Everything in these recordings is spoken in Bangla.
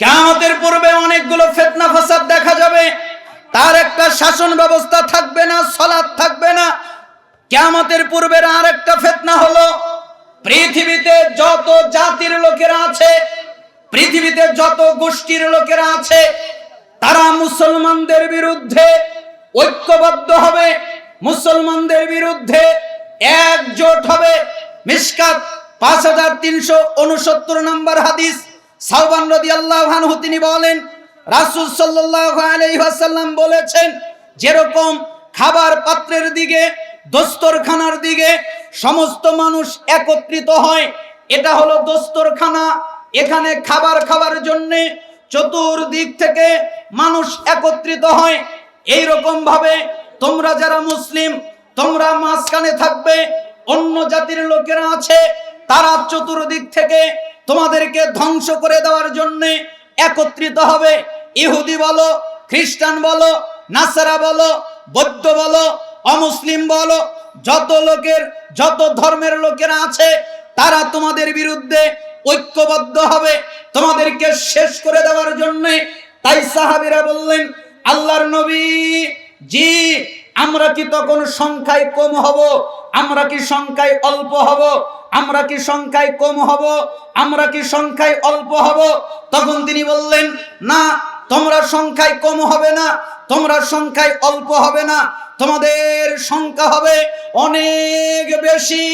কেয়ামতের পূর্বে অনেকগুলো ফেতনা, ফাসাদ দেখা যাবে। তার একটা শাসন ব্যবস্থা থাকবে না সলাদ থাকবে না। কেয়ামতের পূর্বের আর একটা ফেতনা হলো, পৃথিবীতে যত জাতির লোকেরা আছে, পৃথিবীতে যত গোষ্ঠীর লোকেরা আছে, তারা মুসলমানদের বিরুদ্ধে ঐক্যবদ্ধ হবে। মুসলমানদের বিরুদ্ধে একজোট হবে। মিসকাত পাঁচ হাজার তিনশো উনসত্তর নম্বর হাদিস সাহবান রদি আল্লাহ তিনি বলেন, রাসুল আলহাসাল্লাম বলেছেন, যেরকম খাবার পাত্রের দিকে, দস্তরখানার দিকে সমস্ত মানুষ একত্রিত হয়, এটা হলো দস্তরখানা। এখানে খাবার খাওয়ার জন্য চতুর্দিক থেকে মানুষ একত্রিত হয়। এই রকম ভাবে তোমরা যারা মুসলিম, তোমরা মাঝখানে থাকবে, অন্য জাতির লোকেরা আছে, তারা চতুর্দিক থেকে তোমাদেরকে ধ্বংস করে দেওয়ার জন্য একত্রিত হবে। ইহুদি বলো, খ্রিস্টান বলো, নাসারা বলো, বৌদ্ধ বলো, অমুসলিম বলো, যত লোকের, যত ধর্মের লোকেরা আছে, তারা তোমাদের বিরুদ্ধে ঐক্যবদ্ধ হবে। তোমাদেরকে শেষ করে দেওয়ার জন্য তাই সাহাবিরা বললেন, আল্লাহর নবী, জি, আমরা কি তখন সংখ্যায় কম হব? আমরা কি সংখ্যায় অল্প হব? আমরা কি সংখ্যায় কম হব? আমরা কি সংখ্যায় অল্প হব? তখন তিনি বললেন, না, তোমরা সংখ্যায় কম হবে না, তোমরা সংখ্যায় অল্প হবে না, তোমাদের সংখ্যা হবে অনেক বেশি,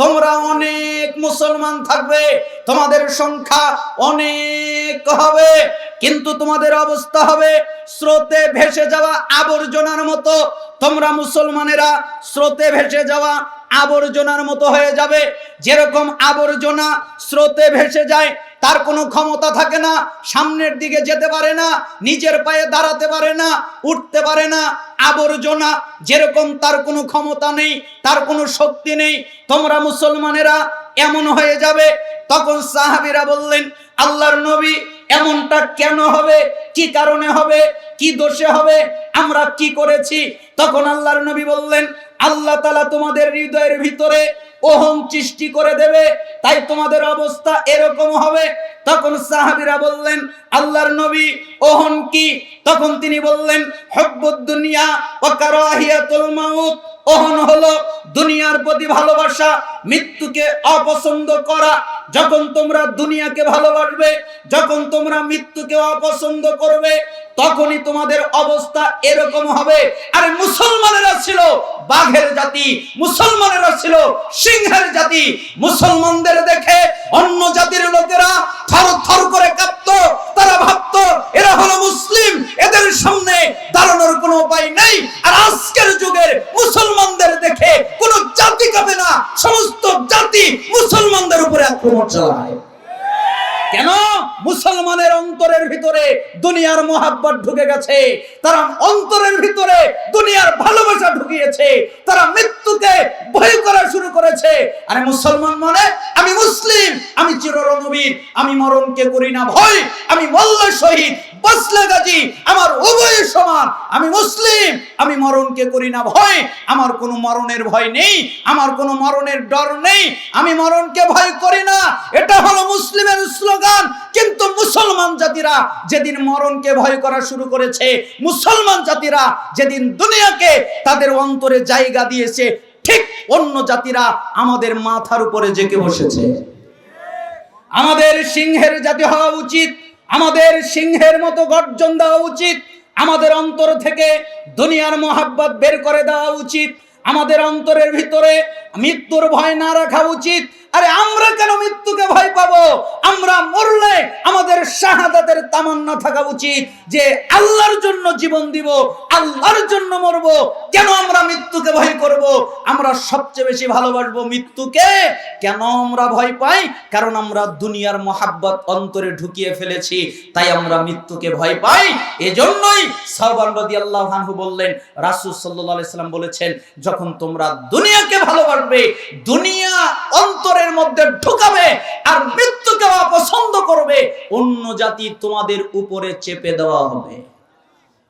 তোমরা অনেক মুসলমান থাকবে, তোমাদের সংখ্যা অনেক হবে, কিন্তু তোমাদের অবস্থা হবে স্রোতে ভেসে যাওয়া আবর্জনার মতো, তোমরা মুসলমানেরা স্রোতে ভেসে যাওয়া আবর্জনার মতো হয়ে যাবে। যেরকম আবর্জনা স্রোতে ভেসে যায়, তার কোনো ক্ষমতা থাকে না, সামনের দিকে যেতে পারে না, নিজের পায়ে দাঁড়াতে পারে না, উঠতে পারে না। আবর্জনা যেরকম তার কোনো ক্ষমতা নেই, তার কোনো শক্তি নেই। তোমরা মুসলমানেরা এমন হয়ে যাবে। তখন সাহাবিরা বললেন, আল্লাহর নবী এমনটা কেন হবে? কি কারণে হবে? কি দোষে হবে? আমরা কি করেছি? তখন আল্লাহর নবী বললেন আল্লাহ তালা তোমাদের হৃদয়ের ভিতরে ওহম সৃষ্টি করে দেবে, তাই তোমাদের অবস্থা এরকম হবে। তখন সাহাবিরা বললেন, আল্লাহর নবী ওহন কি? তখন তিনি বললেন, হব্বুদ দুনিয়া ও কারাহিয়াতুল মাউত। ওহন হলো দুনিয়ার প্রতি ভালোবাসা, মৃত্যুকে অপছন্দ করা যখন তোমরা দুনিয়াকে ভালোবাসবে, যখন তোমরা মৃত্যুকে অপছন্দ করবে, তখনই তোমাদের অবস্থা এরকম হবে। আরে মুসলমানেরা ছিল বাঘের জাতি, মুসলমানেরা ছিল সিংহের জাতি। মুসলমানদের দেখে অন্য জাতির লোকেরা থর থর করে কাঁপত। তারা ভাবত, এরা হলো মুসলিম, এদের সামনে দাঁড়ানোর কোনো উপায় নেই। আর আজকের যুগের মুসলমানদের দেখে কোনো জাতি কাঁপে না। সমস্ত জাতি মুসলমানদের উপরে আক্রমণ কেন? মুসলমানের অন্তরের ভিতরে দুনিয়ার মোহাব্বত ঢুকে গেছে। তারা অন্তরের ভিতরে দুনিয়ার ভালোবাসা ঢুকিয়েছে। তারা মৃত্যুকে ভয় করা শুরু করেছে। আরে মুসলমান মানে চিররণবীর আমি মরণকে করি না ভয়, আমি মল্ল শহীদ, বসলে গাজী, আমার উভয় সমান, আমি মুসলিম, আমি মরণকে করি না ভয়, আমার কোনো মরণের ভয় নেই, আমার কোনো মরণের ডর নেই, আমি মরণকে ভয় করি না, এটা হলো মুসলিমের স্লোগান, কিন্তু মুসলমান জাতিরা যেদিন মরণকে ভয় করা শুরু করেছে, মুসলমান জাতিরা যেদিন দুনিয়াকে তাদের অন্তরে জায়গা দিয়েছে, ঠিক অন্য জাতিরা আমাদের মাথার উপরে জেকে বসেছে। আমাদের সিংহের জাতি হওয়া উচিত, আমাদের সিংহের মতো গর্জন দেওয়া উচিত, আমাদের অন্তর থেকে দুনিয়ার মোহাব্বত বের করে দেওয়া উচিত, আমাদের অন্তরের ভিতরে মৃত্যুর ভয় না রাখা উচিত। আরে আমরা কেন মৃত্যুকে ভয় পাবো? আমরা মরলে আমাদের শাহাদাতের তামান্না থাকা উচিত যে আল্লাহর জন্য জীবন দিব, আল্লাহর জন্য মরব। কেন আমরা মৃত্যুকে ভয় করব আমরা সবচেয়ে বেশি ভালোবাসবো মৃত্যুকে। কেন আমরা ভয় পাই? কারণ আমরা দুনিয়ার মহাব্বত অন্তরে ঢুকিয়ে ফেলেছি, তাই আমরা মৃত্যুকে ভয় পাই। এজন্যই সাহবান রদি আল্লাহ বললেন, রাসুল সাল্লাহ সাল্লাম বলেছেন, যখন তোমরা দুনিয়াকে ভালোবাসবে, দুনিয়া অন্তরের মধ্যে ঢুকাবে আর মৃত্যুকে অপছন্দ করবে, অন্য জাতি তোমাদের উপরে চেপে দেওয়া হবে।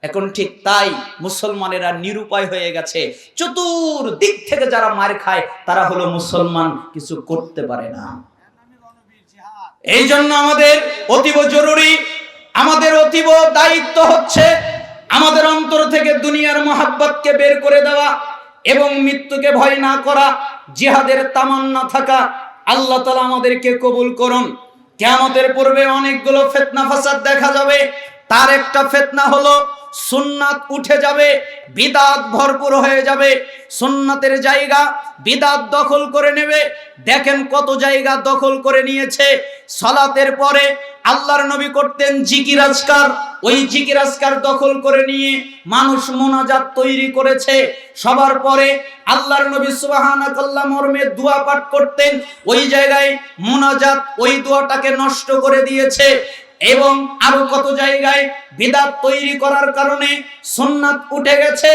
এখন ঠিক তাই মুসলমানেরা নিরুপায় হয়ে গেছে। চতুর দিক থেকে যারা মার খায়, তারা হলো মুসলমান, কিছু করতে পারে না। এই জন্য আমাদের অতীব জরুরি, আমাদের অতীব দায়িত্ব হচ্ছে আমাদের অন্তর থেকে দুনিয়ার মোহাব্বতকে বের করে দেওয়া এবং মৃত্যুকে ভয় না করা, জিহাদের তামান্না থাকা। আল্লাহ তালা আমাদেরকে কবুল করুন। কেয়ামতের পূর্বে অনেকগুলো ফেতনা ফাসাদ দেখা যাবে। তার একটা ফেতনা হলো সুন্নাত উঠে যাবে, বিদাত ভরপুর হয়ে যাবে, সুন্নাতের জায়গা বিদাত দখল করে নেবে। দেখেন কত জায়গা দখল করে নিয়েছে। সালাতের পরে আল্লাহর নবী করতেন জিকির আজকার। ওই জিকির আজকার দখল করে নিয়ে মানুষ মোনাজাত তৈরি করেছে। সবার পরে আল্লাহর নবী সুবহানাকাল্লাহ মর্মে দোয়া পাঠ করতেন। ওই জায়গায় মোনাজাত ওই দোয়াটাকে নষ্ট করে দিয়েছে। এবং আরও কত জায়গায় বিদাত তৈরি করার কারণে সুন্নাত উঠে গেছে।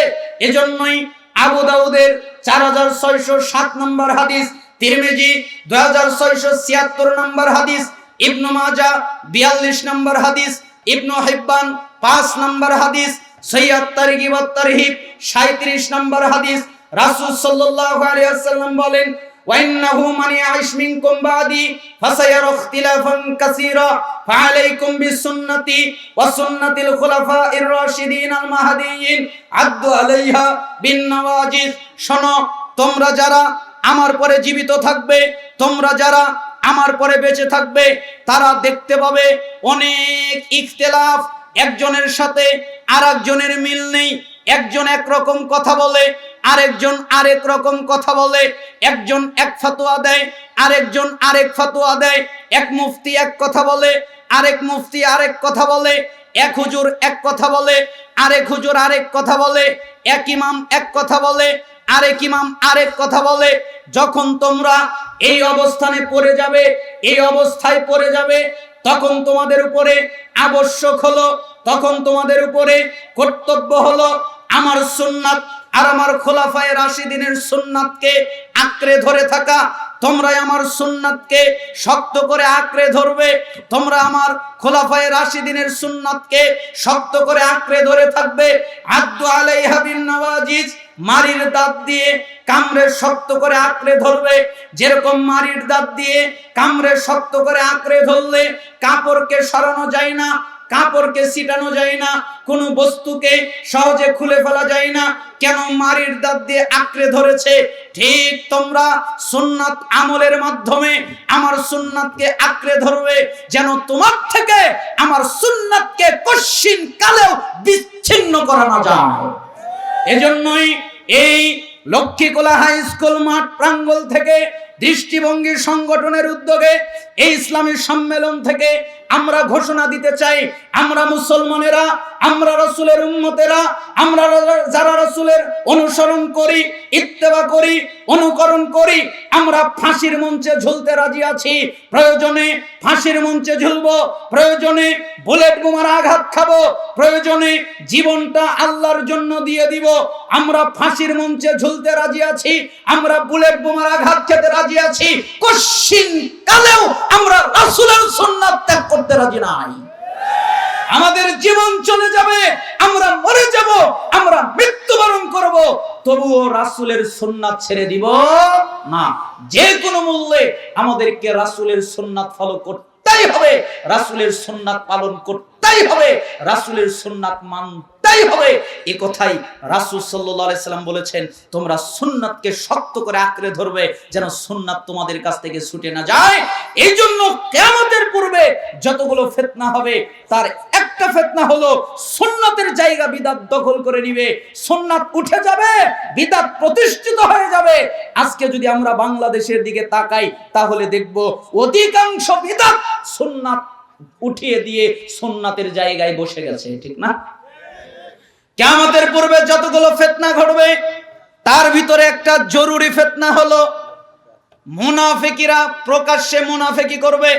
এজন্যই আবু দাউদের চার হাজার ছয়শো সাত নম্বর হাদিস, তিরমিজি দুই হাজার ছয়শো ছিয়াত্তর নম্বর হাদিস, ইবনু মাজা বিয়াল্লিশ নম্বর হাদিস, ইবনু হিব্বান পাঁচ নম্বর হাদিস, সৈয়দ তারিক তারহিব সাঁত্রিশ নম্বর হাদিস। রাসূল আলাইহি ওয়াসাল্লাম বলেন وإنه من يعش منكم بعدي فسيرى اختلافا كثيرا فعليكم بسنتي وسنة الخلفاء الراشدين المهديين عدوا عليها بالنواجذ শোনো তোমরা যারা আমার পরে জীবিত থাকবে তোমরা যারা আমার পরে বেঁচে থাকবে তারা দেখতে পাবে অনেক ইখতিলাফ একজনের সাথে আর একজনের মিল নেই একজন একরকম কথা বলে, আরেকজন আরেক রকম কথা বলে, একজন এক ফতোয়া দেয়, আরেকজন আরেক ফতোয়া দেয়, এক মুফতি এক কথা বলে, আরেক মুফতি আরেক কথা বলে, এক হুজুর এক কথা বলে, আরেক হুজুর আরেক কথা বলে, এক ইমাম এক কথা বলে, আরেক ইমাম আরেক কথা বলে, যখন তোমরা এই অবস্থানে পড়ে যাবে, এই অবস্থায় পড়ে যাবে, তখন তোমাদের উপরে আবশ্যক হলো, তখন তোমাদের উপরে কর্তব্য হলো আমার সুন্নাত আর আমার খোলাফায় রাশিদিনের সুন্নাতকে আঁকড়ে ধরে থাকা তোমরা আমার সুন্নাতকে শক্ত করে আঁকড়ে ধরবে, তোমরা আমার খোলাফায় রাশিদিনের সুন্নাতকে শক্ত করে আঁকড়ে ধরে থাকবে। আব্দু আলাইহা বিন নওয়াজিজ মারির দাঁত দিয়ে কামড়ে শক্ত করে আঁকড়ে ধরবে। যেরকম মারির দাঁত দিয়ে কামড়ে শক্ত করে আঁকড়ে ধরলে কাপড়কে সরানো যায় না কাপড়কে ছিটানো যায় না, কোনো বস্তুকে সহজে খুলে ফেলা যায় না। কেন মারির দাঁত দিয়ে আঁকড়ে ধরেছে? ঠিক তোমরা সুন্নাত আমলের মাধ্যমে আমার সুন্নাতকে আঁকড়ে ধরবে, যেন তোমার থেকে আমার সুন্নাতকে কশ্চিন কালেও বিচ্ছিন্ন করা না যায়। এজন্যই এই লক্ষ্মীকোলা হাই স্কুল মাঠ প্রাঙ্গল থেকে দৃষ্টিভঙ্গি সংগঠনের উদ্যোগে এই ইসলামী সম্মেলন থেকে আমরা ঘোষণা দিতে চাই, আমরা মুসলমানেরা, আমরা রসুলের উন্মতেরা আমরা যারা রসুলের অনুসরণ করি, ইত্তেবা করি, অনুকরণ করি, আমরা ফাঁসির মঞ্চে ঝুলতে রাজি আছি। প্রয়োজনে ফাঁসির মঞ্চে ঝুলবো, প্রয়োজনে বুলেট বোমার আঘাত খাব, প্রয়োজনে জীবনটা আল্লাহর জন্য দিয়ে দিব। আমরা ফাঁসির মঞ্চে ঝুলতে রাজি আছি, আমরা বুলেট বোমার আঘাত খেতে রাজি আছি। কশ্চিন কালেও আমরা রাসূলের সুন্নাত ত্যাগ করতে রাজি নাই। আমাদের জীবন চলে যাবে, আমরা মরে যাব, আমরা মৃত্যুবরণ করব। তবুও রাসুলের সুন্নাত ছেড়ে দিব না। যে কোনো মূল্যে আমাদেরকে রাসুলের সুন্নাত ফলো করতেই হবে। রাসূলের সুন্নাত পালন করতেই হবে। রাসূলের সুন্নাত মানতেই হবে? এই কথাই রাসূল আলাইহি সাল্লাম বলেছেন, তোমরা সুন্নাতকে শক্ত করে আঁকড়ে ধরবে যেন সুন্নাত তোমাদের কাছ থেকে ছুটে না যায়। এই জন্য কিয়ামতের পূর্বে যতগুলো ফিতনা হবে, তার একটা ফিতনা হলো, সুন্নাতের জায়গা বিদাত দখল করে নিবে। সুন্নাত উঠে যাবে, বিদাত প্রতিষ্ঠিত হয়ে যাবে। আজকে যদি আমরা বাংলাদেশের দিকে তাকাই, তাহলে দেখব অধিকাংশ বিদাত সুন্নাত উঠিয়ে দিয়ে সুন্নাতের জায়গায় বসে গেছে, ঠিক না? কিয়ামতের পূর্বে যতগুলো ফিতনা ঘটবে, তার ভিতরে একটা জরুরি ফিতনা হলো, মুনাফিকিরা প্রকাশ্যে মুনাফিকি করবে।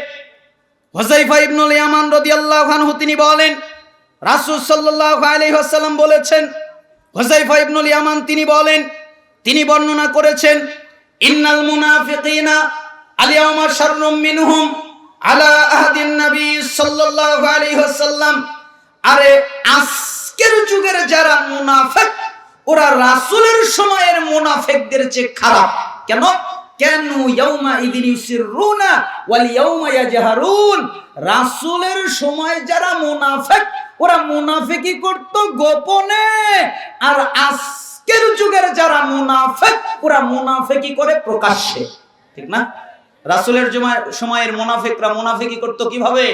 হোসাইফা ইবনুল ইয়ামান রাদিয়াল্লাহু আনহু তিনি বলেন, রাসূল সাল্লাল্লাহু আলাইহি ওয়াসাল্লাম বলেছেন হোসাইফা ইবনুল ইয়ামান তিনি বলেন, তিনি বর্ণনা করেছেন, ইন্নাল মুনাফিকিনা আলিয়াউমা শাররুম মিনহুম আলা আহদিন নবী সাল্লাল্লাহু আলাইহি ওয়াসাল্লাম। আরে আজকের যুগের যারা মুনাফেক, ওরা রাসূলের সময়ের মুনাফিকদের চেয়ে খারাপ। কেন? কেন ইয়াউমা ইদিন ইউসিরুনা ওয়াল ইয়াউমা ইয়াজহারুন। রাসূলের সময় যারা মুনাফিক, ওরা মুনাফিকি করত গোপনে। আর আজকের যুগের যারা মুনাফিক, ওরা মুনাফিকি করে প্রকাশ্যে। ঠিক না? রাসূলের সময়ের মুনাফিকরা মুনাফিকি করত কীভাবে?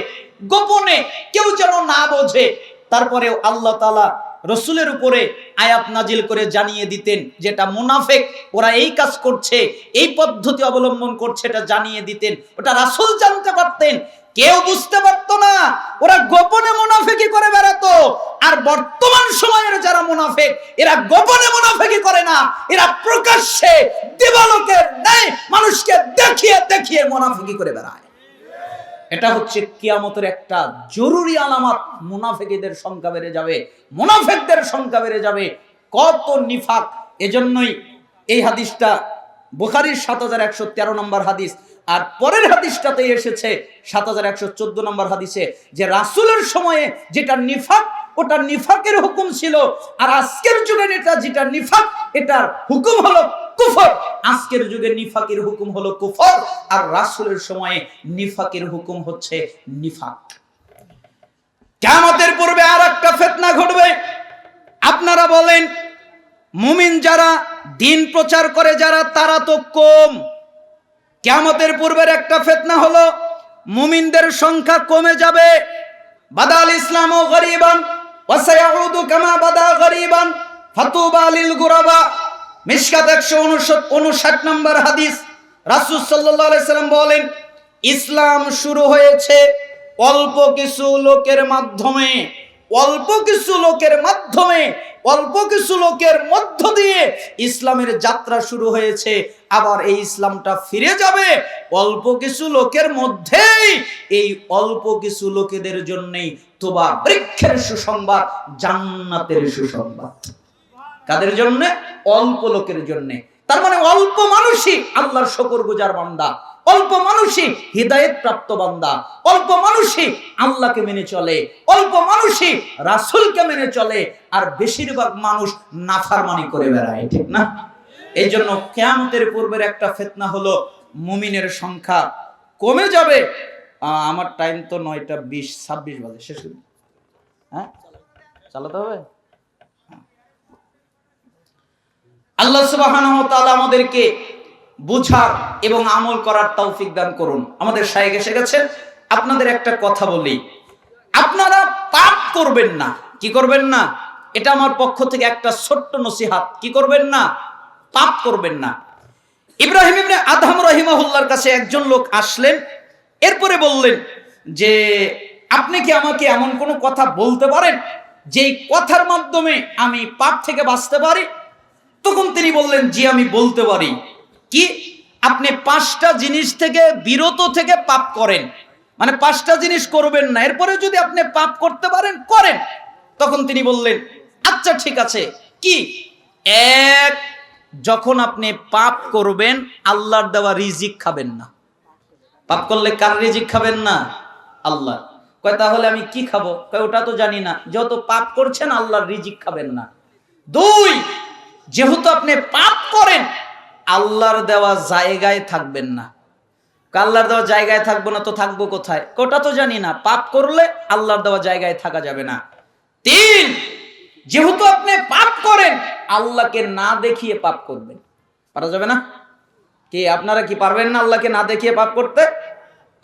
গোপনে। কেউ যেন না বোঝে তারপরেও আল্লাহ তাআলা রসুলের উপরে আয়াত নাজিল করে জানিয়ে দিতেন, যেটা মুনাফেক, ওরা এই কাজ করছে, এই পদ্ধতি অবলম্বন করছে, এটা জানিয়ে দিতেন। ওটা রাসূল জানতে পারতেন, কেউ বুঝতে পারতো না, ওরা গোপনে মুনাফেকি করে বেড়াতো। আর বর্তমান সময়ের যারা মুনাফেক, এরা গোপনে মুনাফেকি করে না, এরা প্রকাশ্যে দিবালোকে নেয় মানুষকে দেখিয়ে দেখিয়ে মুনাফেকি করে বেড়ায়। এটা হচ্ছে কিয়ামতের একটা জরুরি আলামত। মুনাফেকিদের সংখ্যা বেড়ে যাবে, মুনাফেকদের সংখ্যা বেড়ে যাবে। কত নিফাক? এজন্যই এই হাদিসটা বুখারির সাত হাজার একশো তেরো নম্বর হাদিস, আর পরের হাদিসটাতে এসেছে সাত হাজার একশো চোদ্দ নম্বর হাদিসে যে রাসুলের সময়ে যেটা নিফাক, ওটা নিফাকের হুকুম ছিল, আর আজকের যুগে এটা যেটা নিফাক, এটার হুকুম হলো কুফর। আজকের যুগে নিফাকের হুকুম হলো কুফর, আর রাসূলের সময়ে নিফাকের হুকুম হচ্ছে নিফাক। কিয়ামতের পূর্বে আর একটা ফিতনা ঘটবে। আপনারা বলেন, মুমিন যারা দিন প্রচার করে, যারা তারা তো কম। কিয়ামতের পূর্বের একটা ফিতনা হলো, মুমিনদের সংখ্যা কমে যাবে। বাদাল ইসলাম ও গরিবান ওয়াসায়াউদু কামা বাদা গরিবান, ফাতুবা গুরাবা। মিশকাত একশো উনষাট নম্বর হাদিস। রাসূল সাল্লাম বলেন, ইসলাম শুরু হয়েছে অল্প কিছু লোকের মাধ্যমে। অল্প কিছু লোকের মাধ্যমে, অল্প কিছু লোকের মধ্য দিয়ে ইসলামের যাত্রা শুরু হয়েছে। আবার এই ইসলামটা ফিরে যাবে অল্প কিছু লোকের মধ্যেই। এই অল্প কিছু লোকেদের জন্যই তোবা বৃক্ষের সুসংবাদ, জান্নাতের সুসংবাদ। কাদের জন্য? অল্প লোকের জন্য। তার মানে অল্প মানুষই আল্লাহর শকর গুজার বান্দা। অল্প মানুষই হৃদায়ত প্রাপ্ত বান্দা। অল্প মানুষই আল্লাহকে মেনে চলে। অল্প মানুষই রাসূলকে মেনে চলে। আর বেশিরভাগ মানুষ নাফারমানি করে বেড়ায়, ঠিক না? এই জন্য কেয়ামতের পূর্বের একটা ফেতনা হলো মুমিনের সংখ্যা কমে যাবে। আমার টাইম তো নয়টা বিশ, ছাব্বিশ বাজে, শেষ হ্যাঁ? চালাতে হবে? আল্লাহ ওয়া আমাদেরকে বুঝার এবং আমল করার তৌফিক দান করুন। আমাদের শায়েখ এসে গেছেন। আপনাদের একটা কথা বলি। আপনারা পাপ করবেন না। কি করবেন না? এটা আমার পক্ষ থেকে একটা ছোট্ট নসিহাত। কি করবেন না? পাপ করবেন না। ইব্রাহিম ইবনে আদহাম রহিমাহুল্লাহর কাছে একজন লোক আসলেন। এরপরে বললেন যে, আপনি কি আমাকে এমন কোনো কথা বলতে পারেন? যেই কথার মাধ্যমে আমি পাপ থেকে বাঁচতে পারি? তখন তিনি বললেন, জি, আমি বলতে পারি। কি? আপনি পাঁচটা জিনিস থেকে বিরত থেকে পাপ করেন। মানে পাঁচটা জিনিস করবেন না। এরপরে যদি আপনি পাপ করতে পারেন, করেন। তখন তিনি বললেন আচ্ছা ঠিক আছে। কি? এক, যখন আপনি পাপ করবেন, আল্লাহর দেওয়া রিজিক খাবেন না। পাপ করলে কার রিজিক খাবেন না? আল্লাহ কয়, তাহলে আমি কি খাব? কয়, ওটা তো জানি না। যত পাপ করছেন, আল্লাহর রিজিক খাবেন না। দুই যেহেতু আপনি পাপ করেন, আল্লাহর দেওয়া জায়গায় থাকবেন না। আল্লাহর দেওয়া জায়গায় থাকব না তো থাকব কোথায়? কোটা তো জানি না। পাপ করলে আল্লাহর দেওয়া জায়গায় থাকা যাবে না। তিন, যেহেতু আপনি পাপ করেন, আল্লাহকে না দেখিয়ে পাপ করবেন। পারা যাবে না? কি, আপনারা কি পারবেন না আল্লাহকে না দেখিয়ে পাপ করতে?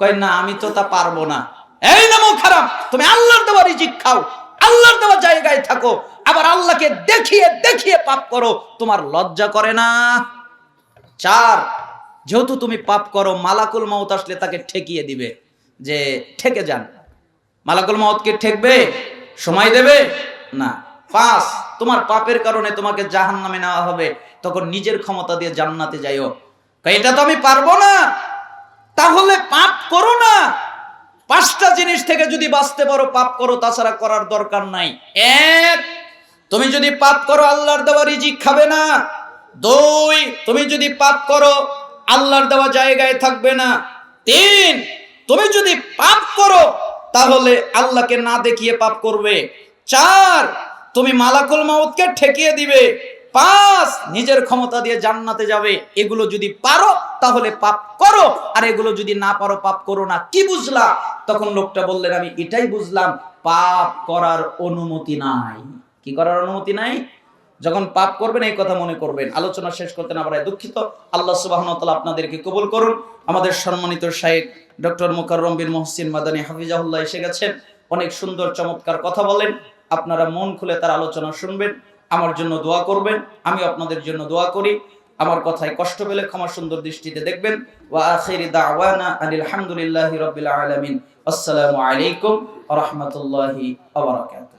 কয়, না, আমি তো তা পারব না। এই নামো খারাপ তুমি আল্লাহর দেওয়া রিজিক খাও। আল্লাহর দেওয়া জায়গায় থাকো। আবার আল্লাহকে দেখিয়ে দেখিয়ে পাপ করো, তোমার লজ্জা করে না। চার, যেহেতু তুমি পাপ করো, মালাকুল মাউত আসলে তাকে ঠেকিয়ে দিবে যে ঠেকে যান। মালাকুল মাউতকে ঠেকবে? সময় দেবে? না। পাঁচ, তোমার পাপের কারণে তোমাকে জাহান নামে নেওয়া হবে। তখন নিজের ক্ষমতা দিয়ে জান্নাতে যাইও। এটা তো আমি পারব না। তাহলে পাপ করো না। পাঁচটা জিনিস থেকে যদি বাঁচতে পারো, পাপ করো, তাছাড়া করার দরকার নাই। এক তুমি যদি পাপ করো, আল্লাহর দেওয়া রিজিক খাবে না। দুই, তুমি যদি পাপ করো, আল্লাহর দেওয়া জায়গায় থাকবে না। তিন, তুমি যদি পাপ করো, তাহলে আল্লাহকে না দেখিয়ে পাপ করবে। চার, তুমি মালাকুল মাউতকে ঠেকিয়ে দিবে। পাঁচ, নিজের ক্ষমতা দিয়ে জান্নাতে যাবে। এগুলো যদি পারো, তাহলে পাপ করো। আর এগুলো যদি না পারো, পাপ করো না। কি বুঝলা তখন লোকটা বললেন, আমি এটাই বুঝলাম, পাপ করার অনুমতি নাই। কি করার অনুমতি নাই? যখন পাপ করবেন, এই কথা মনে করবেন। আলোচনা শেষ করতে না পারায় দুঃখিত। আল্লাহ সুবাহ আপনাদেরকে কবুল করুন। আমাদের সম্মানিত শাহেদ ডক্টর মুকাররম বিন মহসিন মাদানী হাফিজাহুল্লাহ এসে গেছেন। অনেক সুন্দর, চমৎকার কথা বলেন। আপনারা মন খুলে তার আলোচনা শুনবেন। আমার জন্য দোয়া করবেন। আমি আপনাদের জন্য দোয়া করি। আমার কথায় কষ্ট পেলে ক্ষমা সুন্দর দৃষ্টিতে দেখবেন। ওয়া আখিরি আসসালামু আলাইকুম রাহমাতুল্লাহি